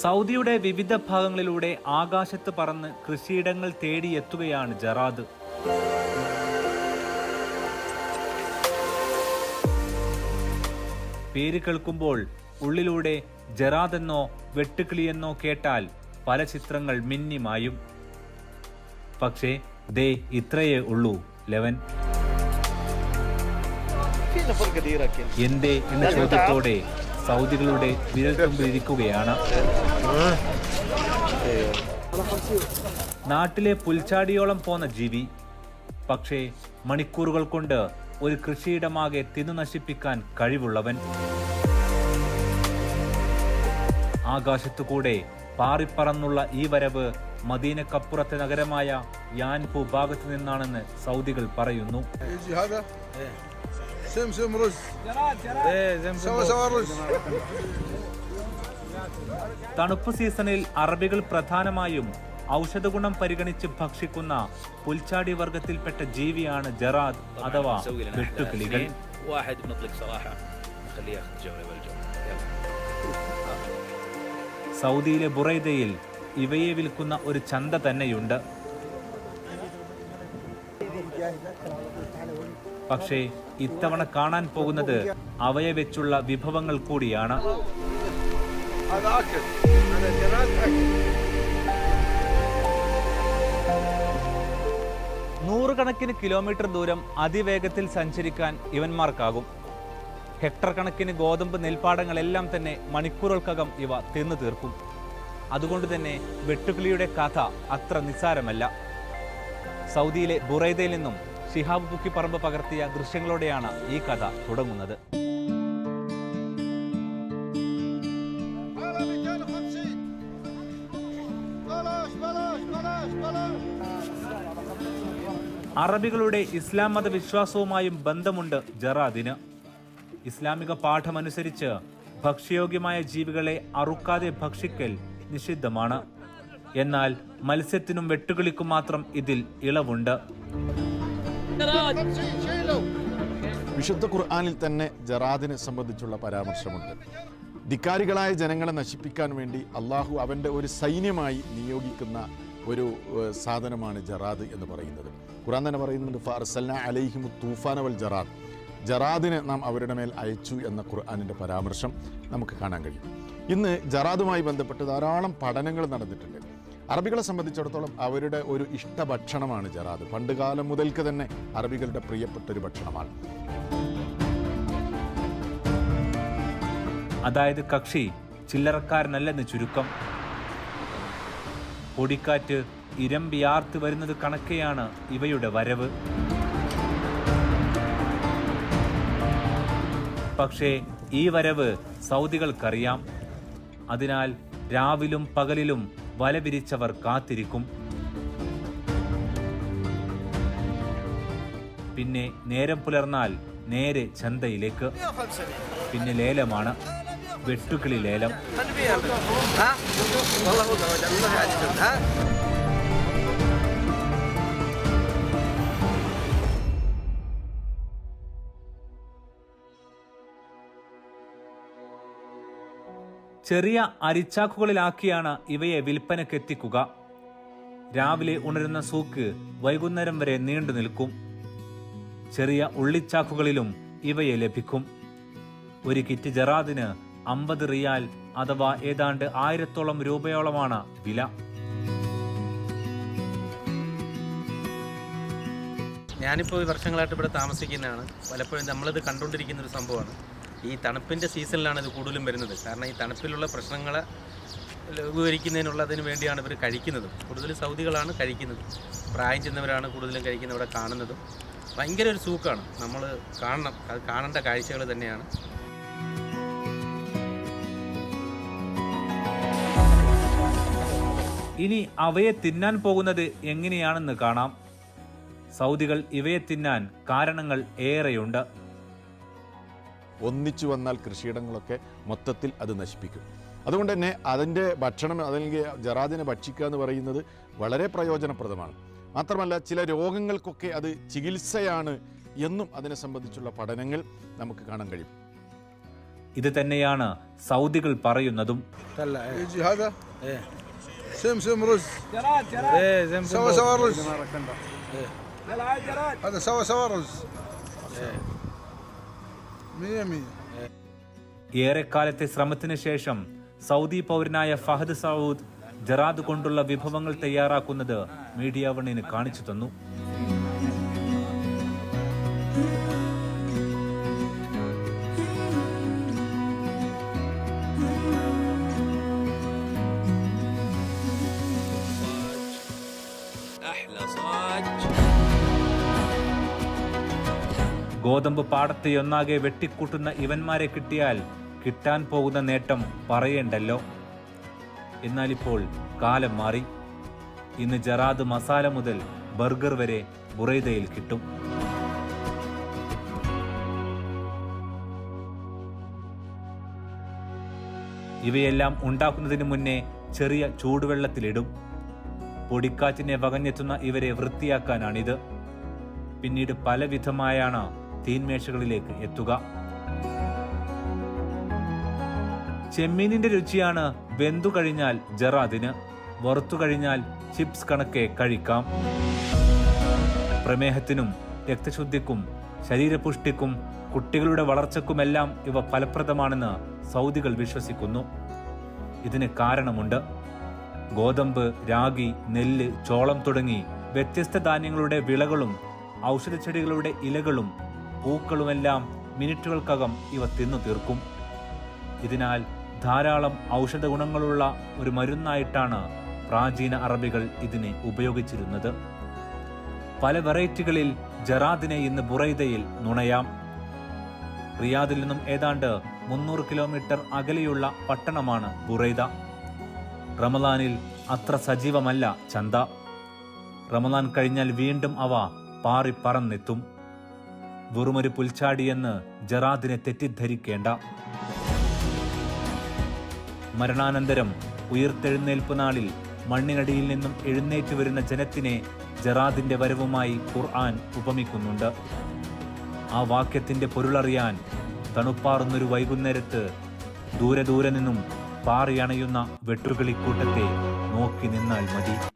സൗദിയുടെ വിവിധ ഭാഗങ്ങളിലൂടെ ആകാശത്ത് പറന്ന് കൃഷിയിടങ്ങൾ തേടിയെത്തുകയാണ് ജറാദ്. പേര് കേൾക്കുമ്പോൾ ഉള്ളിലൂടെ ജറാദെന്നോ വെട്ടുക്കിളിയെന്നോ കേട്ടാൽ പല ചിത്രങ്ങൾ മിന്നിമായും പക്ഷേ ദേ ഇത്രയേ ഉള്ളൂ ലെവൻ. എന്തേ എന്ന ചോദ്യത്തോടെ സൗദികളുടെ വിരൽത്തുമ്പിലിരിക്കുകയാണ് നാട്ടിലെ പുൽച്ചാടിയോളം പോന്ന ജീവി പക്ഷേ മണിക്കൂറുകൾ കൊണ്ട് ഒരു കൃഷിയിടമാകെ തിന്നു നശിപ്പിക്കാൻ കഴിവുള്ളവൻ ആകാശത്തുകൂടെ പാറിപ്പറന്നുള്ള ഈ വരവ് മദീനക്കപ്പുറത്തെ നഗരമായ യാൻപു ഭാഗത്തു നിന്നാണെന്ന് സൗദികൾ പറയുന്നു يجي هذا سمسم رز سوا سوا رز തണുപ്പ് സീസണിൽ അറബികൾ പ്രധാനമായും ഔഷധഗുണം പരിഗണിച്ച് ഭക്ഷിക്കുന്ന പുൽച്ചാടി വർഗത്തിൽപ്പെട്ട ജീവിയാണ് ജറാദ് അഥവാ വെട്ടുകിളികൾ. സൗദിയിലെ ബുറൈദയിൽ ഇവയെ വിൽക്കുന്ന ഒരു ചന്ത തന്നെയുണ്ട്. പക്ഷേ ഇത്തവണ കാണാൻ പോകുന്നത് അവയെ വെച്ചുള്ള വിഭവങ്ങൾ കൂടിയാണ്. هذا اكل هذا جراد اكل നൂറുകണക്കിന് കിലോമീറ്റർ ദൂരം അതിവേഗത്തിൽ സഞ്ചരിക്കാൻ ഇവന്മാർക്കാകും ഹെക്ടർ കണക്കിന് ഗോതമ്പ് നെൽപ്പാടങ്ങളെല്ലാം തന്നെ മണിക്കൂറുകൾക്കകം ഇവ തിന്നു തീർക്കും അതുകൊണ്ട് തന്നെ വെട്ടുകിളിയുടെ കഥ അത്ര നിസ്സാരമല്ല സൗദിയിലെ ബുറൈദയിൽ നിന്നും ഷിഹാബ് പുക്കിപ്പറമ്പ് പകർത്തിയ ദൃശ്യങ്ങളോടെയാണ് ഈ കഥ തുടങ്ങുന്നത് അറബികളുടെ ഇസ്ലാം മത വിശ്വാസവുമായും ബന്ധമുണ്ട് ജറാദിന്. ഇസ്ലാമിക പാഠമനുസരിച്ച് ഭക്ഷ്യയോഗ്യമായ ജീവികളെ അറുക്കാതെ ഭക്ഷിക്കൽ നിഷിദ്ധമാണ്. എന്നാൽ മത്സ്യത്തിനും വെട്ടുകിളിക്കും മാത്രം ഇതിൽ ഇളവുണ്ട്. വിശുദ്ധ ഖുർആാനിൽ തന്നെ ജറാദിനെ സംബന്ധിച്ചുള്ള പരാമർശമുണ്ട്. ധിക്കാരികളായ ജനങ്ങളെ നശിപ്പിക്കാൻ വേണ്ടി അള്ളാഹു അവന്റെ ഒരു സൈന്യമായി നിയോഗിക്കുന്ന ഒരു സാധനമാണ് ജറാദ് എന്ന് പറയുന്നത്. ഖുർആൻ തന്നെ പറയുന്നുണ്ട് ഫർസൽന അലൈഹിമു തൂഫാന വൽ ജറാദ്. ജറാദിനെ നാം അവരുടെ മേൽ അയച്ചു എന്ന ഖുർആാനിന്റെ പരാമർശം നമുക്ക് കാണാൻ കഴിയും. ഇന്ന് ജറാദുമായി ബന്ധപ്പെട്ട് ധാരാളം പഠനങ്ങൾ നടന്നിട്ടുണ്ട്. അറബികളെ സംബന്ധിച്ചിടത്തോളം അവരുടെ ഒരു ഇഷ്ടഭക്ഷണമാണ് ജറാദ്. പണ്ടുകാലം മുതൽക്ക് തന്നെ അറബികളുടെ പ്രിയപ്പെട്ട ഒരു ഭക്ഷണമാണ്. അതായത് കക്ഷി ചില്ലറക്കാരനല്ലെന്ന് ചുരുക്കം. പൊടിക്കാറ്റ് ഇരമ്പിയാർത്ത് വരുന്നത് കണക്കെയാണ് ഇവയുടെ വരവ്. പക്ഷേ ഈ വരവ് സൗദികൾക്കറിയാം. അതിനാൽ രാവിലും പകലിലും വലവിരിച്ചവർ കാത്തിരിക്കും. പിന്നെ നേരം പുലർന്നാൽ നേരെ ചന്തയിലേക്ക്. 150 പിന്നെ ലേലമാണ്. വെട്ടുക്കിളി ലേലം. ചെറിയ അരിച്ചാക്കുകളിലാക്കിയാണ് ഇവയെ വിൽപ്പനക്കെത്തിക്കുക രാവിലെ ഉണരുന്ന സൂക്ക് വൈകുന്നേരം വരെ നീണ്ടു നിൽക്കും. ചെറിയ ഉള്ളിച്ചാക്കുകളിലും ഇവയെ ലഭിക്കും. ഒരു കിറ്റ് ജറാദിന് അമ്പത് റിയാൽ അഥവാ ഏതാണ്ട് ആയിരത്തോളം രൂപയോളമാണ് വില. ഞാനിപ്പോൾ വർഷങ്ങളായിട്ട് ഇവിടെ താമസിക്കുന്നതാണ്. പലപ്പോഴും നമ്മളിത് കണ്ടുകൊണ്ടിരിക്കുന്ന ഒരു സംഭവമാണ്. ഈ തണുപ്പിന്റെ സീസണിലാണ് ഇത് കൂടുതലും വരുന്നത്. കാരണം ഈ തണുപ്പിലുള്ള പ്രശ്നങ്ങളെ ലഘൂകരിക്കുന്നതിനുള്ളതിന് വേണ്ടിയാണ് ഇവർ കഴിക്കുന്നത്. കൂടുതൽ സൗദികളാണ് കഴിക്കുന്നത്. പ്രായം ചെന്നവരാണ് കൂടുതലും കഴിക്കുന്നത് ഇവിടെ കാണുന്നതും. ഭയങ്കര ഒരു സൂക്കാണ് നമ്മൾ കാണണം. അത് കാണേണ്ട കാഴ്ചകൾ തന്നെയാണ്. ഇനി അവയെ തിന്നാൻ പോകുന്നത് എങ്ങനെയാണെന്ന് കാണാം. സൗദികൾ ഇവയെ തിന്നാൻ കാരണങ്ങൾ ഏറെയുണ്ട്. ഒന്നിച്ചു വന്നാൽ കൃഷിയിടങ്ങളൊക്കെ മൊത്തത്തിൽ അത് നശിപ്പിക്കും. അതുകൊണ്ട് തന്നെ അതിന്റെ ഭക്ഷണം അതല്ലെങ്കിൽ ജറാദിനെ ഭക്ഷിക്കുക എന്ന് പറയുന്നത് വളരെ പ്രയോജനപ്രദമാണ്. മാത്രമല്ല ചില രോഗങ്ങൾക്കൊക്കെ അത് ചികിത്സയാണ് എന്നും അതിനെ സംബന്ധിച്ചുള്ള പഠനങ്ങൾ നമുക്ക് കാണാൻ കഴിയും. ഇത് തന്നെയാണ് സൗദികൾ പറയുന്നതും. ഏറെക്കാലത്തെ ശ്രമത്തിന് ശേഷം സൗദി പൗരനായ ഫഹദ് സൗദ് ജറാദ് കൊണ്ടുള്ള വിഭവങ്ങൾ തയ്യാറാക്കുന്നത് മീഡിയ വണ്ണിന് കാണിച്ചു തന്നു. ഗോതമ്പ് പാടത്തെ ഒന്നാകെ വെട്ടിക്കൂട്ടുന്ന ഇവന്മാരെ കിട്ടിയാൽ കിട്ടാൻ പോകുന്ന നേട്ടം പറയേണ്ടല്ലോ. എന്നാലിപ്പോൾ കാലം മാറി. ഇന്ന് ജറാദ് മസാല മുതൽ ബർഗർ വരെ ബുറൈദയിൽ കിട്ടും. ഇവയെല്ലാം ഉണ്ടാക്കുന്നതിന് മുന്നേ ചെറിയ ചൂടുവെള്ളത്തിലിടും. പൊടിക്കാറ്റിനെ വകഞ്ഞെത്തുന്ന ഇവരെ വൃത്തിയാക്കാനാണിത്. പിന്നീട് പലവിധമായാണ് തീന്മേശകളിലേക്ക് എത്തുക. ചെമ്മീനിന്റെ രുചിയാണ് വെന്തു കഴിഞ്ഞാൽ ജറാദിന് വറുത്തു കഴിഞ്ഞാൽ ചിപ്സ് കണക്കെ കഴിക്കാം. പ്രമേഹത്തിനും രക്തശുദ്ധിക്കും ശരീരപുഷ്ടിക്കും കുട്ടികളുടെ വളർച്ചക്കുമെല്ലാം ഇവ ഫലപ്രദമാണെന്ന് സൗദികൾ വിശ്വസിക്കുന്നു. ഇതിന് കാരണമുണ്ട്. ഗോതമ്പ് രാഗി നെല്ല് ചോളം തുടങ്ങി വ്യത്യസ്ത ധാന്യങ്ങളുടെ വിളകളും ഔഷധച്ചെടികളുടെ ഇലകളും പൂക്കളുമെല്ലാം മിനിറ്റുകൾക്കകം ഇവ തിന്നു തീർക്കും. ഇതിനാൽ ധാരാളം ഔഷധ ഗുണങ്ങളുള്ള ഒരു മരുന്നായിട്ടാണ് പ്രാചീന അറബികൾ ഇതിനെ ഉപയോഗിച്ചിരുന്നത്. പല വെറൈറ്റികളിൽ ജറാദിനെ ഇന്ന് ബുറൈദയിൽ നുണയാം. റിയാദിൽ നിന്നും ഏതാണ്ട് മുന്നൂറ് കിലോമീറ്റർ അകലെയുള്ള പട്ടണമാണ് ബുറൈദ. റമദാനിൽ അത്ര സജീവമല്ല ചന്ത. റമദാൻ കഴിഞ്ഞാൽ വീണ്ടും അവ പാറി പറന്നെത്തും. വെറുമൊരു പുൽച്ചാടിയെന്ന് ജറാദിനെ തെറ്റിദ്ധരിക്കേണ്ട. മരണാനന്തരം ഉയർത്തെഴുന്നേൽപ്പ് നാളിൽ മണ്ണിനടിയിൽ നിന്നും എഴുന്നേറ്റ് വരുന്ന ജനത്തിനെ ജറാദിന്റെ വരവുമായി ഖുർആൻ ഉപമിക്കുന്നുണ്ട്. ആ വാക്യത്തിന്റെ പൊരുളറിയാൻ തണുപ്പാറുന്നൊരു വൈകുന്നേരത്ത് ദൂരെ ദൂരെ നിന്നും പാറിയണയുന്ന വെട്ടുകിളിക്കൂട്ടത്തെ നോക്കി നിന്നാൽ മതി.